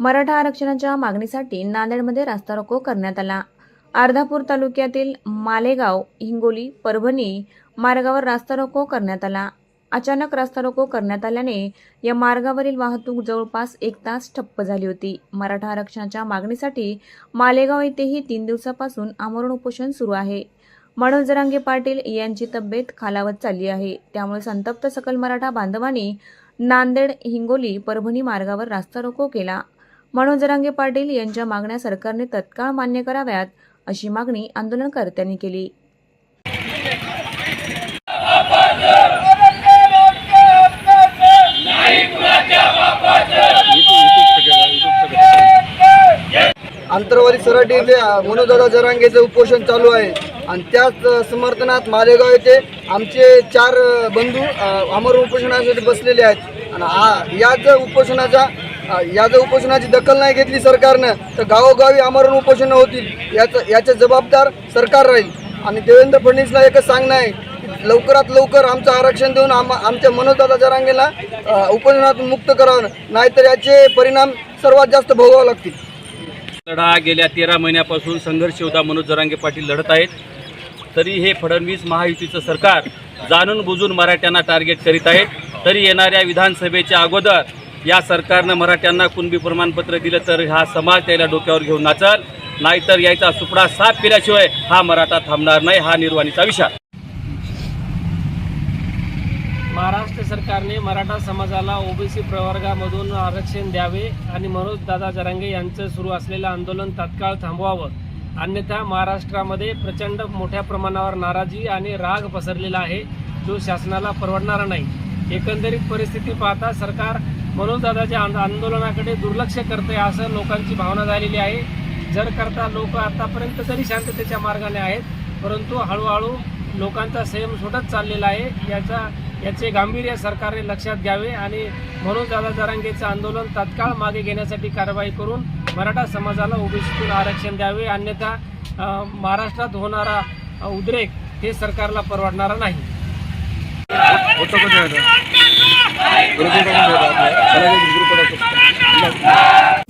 मराठा आरक्षणाच्या मागणीसाठी नांदेडमध्ये रास्ता रोको करण्यात आला. अर्धापूर तालुक्यातील मालेगाव हिंगोली परभणी मार्गावर रास्ता रोको करण्यात आला. अचानक रास्ता रोको करण्यात आल्याने या मार्गावरील वाहतूक जवळपास एक तास ठप्प झाली होती. मराठा आरक्षणाच्या मागणीसाठी मालेगाव येथेही तीन दिवसापासून आमरण उपोषण सुरू आहे. मनोज जरांगे पाटील यांची तब्येत खालावत चालली आहे. त्यामुळे संतप्त सकल मराठा बांधवांनी नांदेड हिंगोली परभणी मार्गावर रास्ता रोको केला. मनोज जरांगे पाटील यांच्या मागण्या सरकारने तत्काळ मान्य कराव्यात अशी मागणी आंदोलनकर्त्यांनी केली. मराठी मनोदादा जरांगेचं उपोषण चालू आहे. आणि त्याच समर्थनात मालेगाव येथे आमचे चार बंधू अमर उपोषणासाठी बसलेले आहेत. आणि हा याच उपोषणाचा या जर उपोषणाची दखल नाही घेतली सरकारनं तर गावोगावी आमरण उपोषणं होतील याचं याचे जबाबदार सरकार राहील. आणि देवेंद्र फडणवीसला एकच सांगणं आहे लवकरात लवकर आमचं आरक्षण देऊन आम आमच्या मनोजदादा जरांगेला उपोषणातून मुक्त करावं. नाहीतर याचे परिणाम सर्वात जास्त भोगावे लागतील. लढा गेल्या तेरा महिन्यापासून संघर्ष योद्धा मनोज जरांगे पाटील लढत आहेत. तरी हे फडणवीस महायुतीचं सरकार जाणून बुजून मराठ्यांना टार्गेट करीत आहेत. तरी येणाऱ्या विधानसभेच्या अगोदर या सरकारनं मराठ्यांना कुणबी प्रमाणपत्र दिलं तर हा समाज त्याला डोक्यावर घेऊन नाचल. नाहीतर यायचा सुपडा साफ केल्याशिवाय हा मराठा थांबणार नाही. हा निर्वाणीचा विषय. महाराष्ट्र सरकारने मराठा समाजाला ओबीसी प्रवर्गामधून आरक्षण द्यावे आणि मनोज दादा जरांगे यांचं सुरू असलेलं आंदोलन तात्काळ थांबवावं. अन्यथा महाराष्ट्रामध्ये प्रचंड मोठ्या प्रमाणावर नाराजी आणि राग पसरलेला आहे. जो शासनाला परवडणारा नाही. एकंदरीत परिस्थिती पाहता सरकार मनोजदादाच्या आंदोलनाकडे दुर्लक्ष करते असं लोकांची भावना झालेली आहे. जर करता लोक आतापर्यंत तरी शांततेच्या मार्गाने आहेत परंतु हळूहळू लोकांचा संयम सुटत चाललेला आहे. याचा याचे गांभीर्य सरकारने लक्षात घ्यावे आणि म्हणून दादा जरांगेचं आंदोलन तात्काळ मागे घेण्यासाठी कारवाई करून मराठा समाजाला ओबीसीतून आरक्षण द्यावे. अन्यथा महाराष्ट्रात होणारा उद्रेक हे सरकारला परवडणारा नाही.